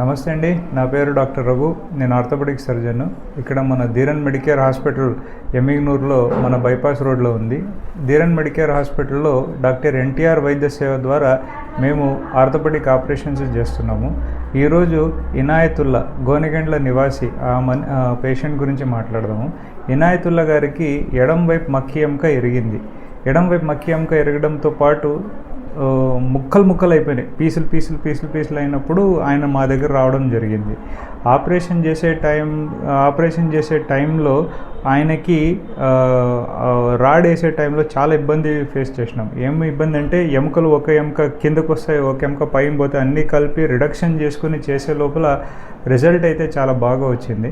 నమస్తే అండి. నా పేరు డాక్టర్ రఘు. నేను ఆర్థోపెడిక్ సర్జన్. ఇక్కడ మన ధీరన్ మెడికేర్ హాస్పిటల్ ఎమ్మిగ్నూరులో మన బైపాస్ రోడ్లో ఉంది. ధీరన్ మెడికేర్ హాస్పిటల్లో డాక్టర్ ఎన్టీఆర్ వైద్య సేవ ద్వారా మేము ఆర్థోపెడిక్ ఆపరేషన్స్ చేస్తున్నాము. ఈరోజు ఇనాయతుల్లా గోనెగండ్ల నివాసి ఆ మన్ ఆ పేషెంట్ గురించి మాట్లాడదాము. ఇనాయతుల్లా గారికి ఎడం వైపు మక్కి ఎముక ఎరిగింది. ఎడం వైపు మక్కి ఎముక ఎరగడంతో పాటు ముక్కలు ముక్కలు అయిపోయినాయి. పీసులు పీసులు పీసులు పీసులు అయినప్పుడు ఆయన మా దగ్గర రావడం జరిగింది. ఆపరేషన్ చేసే టైం ఆపరేషన్ చేసే టైంలో ఆయనకి రాడ్ వేసే టైంలో చాలా ఇబ్బంది ఫేస్ చేసినాం. ఏం ఇబ్బంది అంటే ఎముకలు ఒక ఎముక కిందకు వస్తాయి ఒక ఎముక పైన పోతే అన్నీ కలిపి రిడక్షన్ చేసుకుని చేసే లోపల రిజల్ట్ అయితే చాలా బాగా వచ్చింది.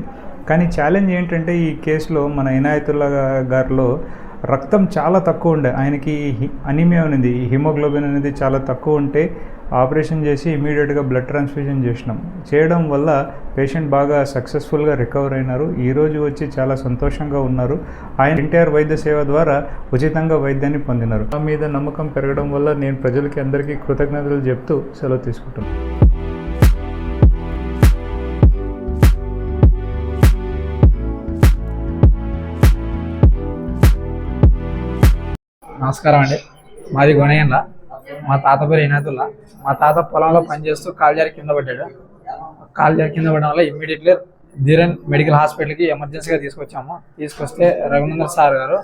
కానీ ఛాలెంజ్ ఏంటంటే ఈ కేసులో మన ఇనాయతుల్లా గారిలో రక్తం చాలా తక్కువ ఉండే. ఆయనకి హి- అనీమియా ఉంది హిమోగ్లోబిన్ అనేది చాలా తక్కువ ఉంటే ఆపరేషన్ చేసి ఇమీడియట్గా బ్లడ్ ట్రాన్స్ఫ్యూజన్ చేసినాం. చేయడం వల్ల పేషెంట్ బాగా సక్సెస్ఫుల్గా రికవర్ అయినారు. ఈరోజు వచ్చి చాలా సంతోషంగా ఉన్నారు. ఆయన ఎన్టీఆర్ వైద్య సేవ ద్వారా ఉచితంగా వైద్యాన్ని పొందినారు. నా మీద నమ్మకం పెరగడం వల్ల నేను ప్రజలకి అందరికీ కృతజ్ఞతలు చెప్తూ సెలవు తీసుకుంటున్నాను. నమస్కారం అండి. మాది గొనయ్యంల మా తాత పేరు ఇనాతుల్లా. మా తాత పొలంలో పనిచేస్తూ కాలుజారి కింద పడ్డాడు. కాలుజారి కింద పడడం వల్ల ఇమ్మీడియట్లీ ధీరన్ మెడికల్ హాస్పిటల్కి ఎమర్జెన్సీగా తీసుకొచ్చాము. తీసుకొస్తే రఘునందర్ సార్ గారు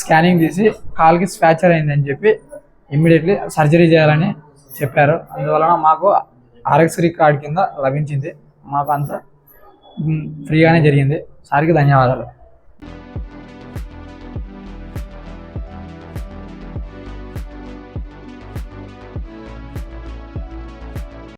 స్కానింగ్ తీసి కాల్కి స్పాచర్ అయిందని చెప్పి ఇమ్మీడియట్లీ సర్జరీ చేయాలని చెప్పారు. అందువలన మాకు ఆరోగ్యశ్రీ కార్డు కింద లభించింది. మాకు అంతా ఫ్రీగానే జరిగింది. సార్కి ధన్యవాదాలు.